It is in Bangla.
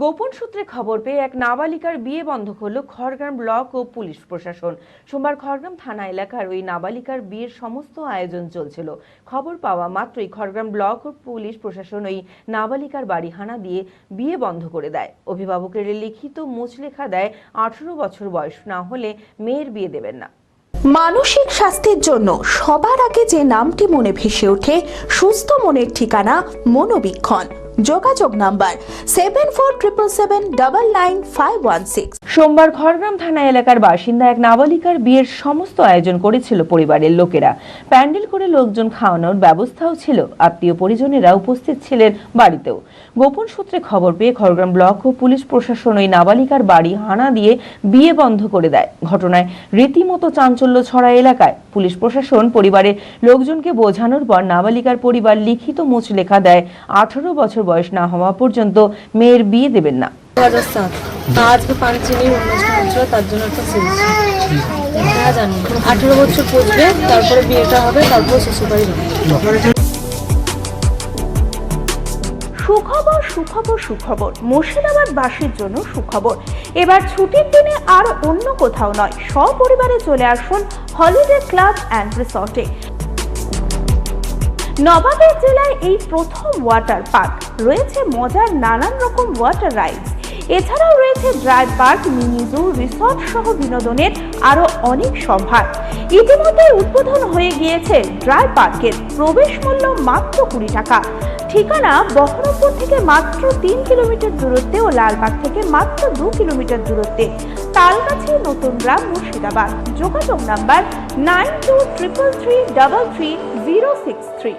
গোপন সূত্রে খবর পেয়ে এক নাবালিকার বিয়ে বন্ধ করল খড়গ্রাম ব্লক ও পুলিশ প্রশাসন। সোমবার খড়গ্রাম থানা এলাকার ওই নাবালিকার বিয়ের সমস্ত আয়োজন চলছিল। খবর পাওয়া মাত্রই খড়গ্রাম ব্লক ও পুলিশ প্রশাসন ওই নাবালিকার বাড়ি হানা দিয়ে বিয়ে বন্ধ করে দেয়। অভিভাবকের লিখিত মুচলেখা দেয়, আঠারো বছর বয়স না হলে মেয়ের বিয়ে দেবেন না। মানসিক স্বাস্থ্যের জন্য সবার আগে যে নামটি মনে ভেসে ওঠে, সুস্থ মনের ঠিকানা মনোবীক্ষণ। যোগাযোগ নাম্বার সেভেন সোমবার খড়গ্রাম থানা এলাকার বাসিন্দা এক নাবালিকার বিয়ের সমস্ত আয়োজন করেছিল পরিবারের লোকেরা। প্যান্ডেল করে লোকজন খাওয়ানোর ব্যবস্থাও ছিল। আত্মীয় পরিজনেরা উপস্থিত ছিলেন বাড়িতেও। গোপন সূত্রে খবর পেয়ে খড়গ্রাম ব্লক ও পুলিশ প্রশাসন ওই নাবালিকার বাড়ি হানা দিয়ে বিয়ে বন্ধ করে দেয়। ঘটনায় রীতিমতো চাঞ্চল্য ছড়া এলাকায়। পুলিশ প্রশাসন পরিবারের লোকজনকে বোঝানোর পর নাবালিকার পরিবার লিখিত মুচ লেখা দেয়। আঠারো বছর বয়স না হওয়া পর্যন্ত মেয়ের বিয়ে দেবেন না। দু হাজার সাত। তা আজকে পাঞ্চিনি অনুষ্ঠান হচ্ছিল তার জন্য একটা সেলস হ্যাঁ জানি। আঠেরো বছর পড়বে তারপরে বিয়েটা হবে তারপরে শ্বশুরবাড়ি যাবে। সুখবর সুখবর সুখবর। মুর্শিদাবাদবাসীর জন্য সুখবর। এবার ছুটির দিনে আর অন্য কোথাও নয় সপরিবারে চলে আসুন হলিডে ক্লাব অ্যান্ড রিসর্টে। নবাবের জেলায় এই প্রথম ওয়াটার পার্ক রয়েছে মজার নানান রকম ওয়াটার রাইডস এছাড়াও রয়েছে dry park mini zoo resort সহ বিনোদনের আরও অনেক সম্ভার। ইতিমধ্যে উদ্বোধন হয়ে গিয়েছে ড্রাই পার্কের প্রবেশ মূল্য মাত্র কুড়ি টাকা। ঠিকানা বহরমপুর থেকে মাত্র তিন কিলোমিটার দূরত্বে ও লালবাগ থেকে মাত্র দু কিলোমিটার দূরত্বে। তালগাছি, নতুন গ্রাম, মুর্শিদাবাদ। যোগাযোগ number nine two triple three double three zero six three